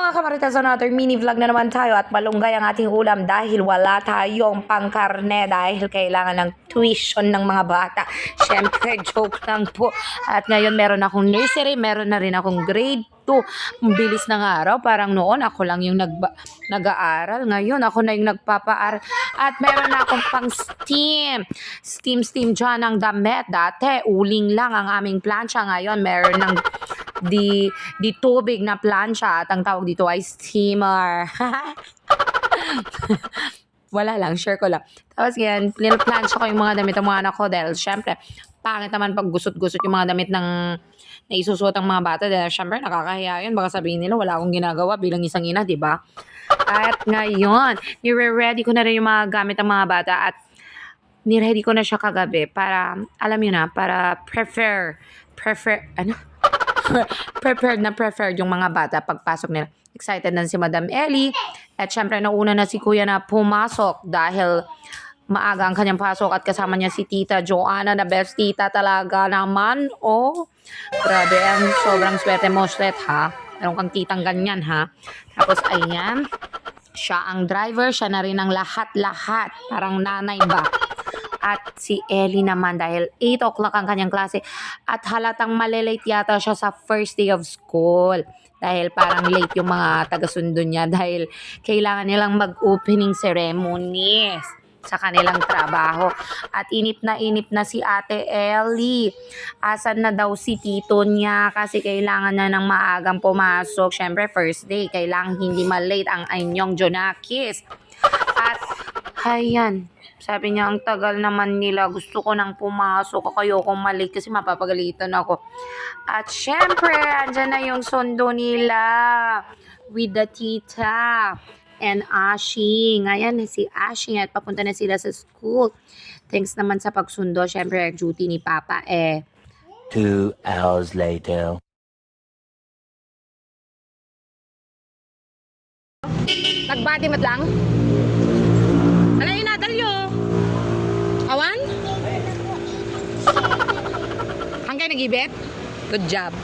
mga kamaritas, another mini vlog na naman tayo at malunggay ang ating ulam dahil wala tayong pangkarne dahil kailangan ng tuition ng mga bata. Siyempre, joke lang po. At ngayon meron akong nursery, meron na rin akong grade 2. Ang bilis ng araw, parang noon ako lang yung nag nag-aaral. Ngayon ako na yung nagpapaaral. At meron na akong pang steam. Steam, steam dyan ang damit. Dati, uling lang ang aming plancha. Ngayon, meron ng di di tubig na plancha at ang tawag dito ay steamer. Wala lang, share ko lang. Tapos yan, plancha ko yung mga damit ng mga anak ko dahil syempre, pangit naman pag gusot-gusot yung mga damit ng na isusuot ng mga bata dahil syempre nakakahiya yun. Baka sabihin nila wala akong ginagawa bilang isang ina, di ba? At ngayon, nire-ready ko na rin yung mga gamit ng mga bata at niready ko na siya kagabi para, alam yun na, para prefer, prefer, ano? Prepared na prepared yung mga bata pagpasok nila. Excited na si Madam Ellie. At syempre, nauna na si Kuya na pumasok dahil maaga ang kanyang pasok at kasama niya si Tita Joanna na best tita talaga naman. Oh, grabe. Ang sobrang swerte mo, Slet, ha? Meron kang titang ganyan, ha? Tapos, ayan. Siya ang driver. Siya na rin ang lahat-lahat. Parang nanay ba? At si Ellie naman dahil 8 o'clock ang kanyang klase at halatang malilate yata siya sa first day of school dahil parang late yung mga taga-sundo niya dahil kailangan nilang mag-opening ceremonies sa kanilang trabaho. At inip na inip na si Ate Ellie. Asan na daw si tito niya kasi kailangan na ng maagang pumasok. Syempre, first day, kailangan hindi malate ang inyong Jonakis. At, ayan, sabi niya, ang tagal naman nila. Gusto ko nang pumasok. Ayoko malik kasi mapapagalitan ako. At syempre, andyan na yung sundo nila with the tita and Ashi. Ngayon, si Ashi at papunta na sila sa school. Thanks naman sa pagsundo. Syempre, duty ni Papa eh. Two hours later. Nagbati mat lang? nag-ibit? Good job.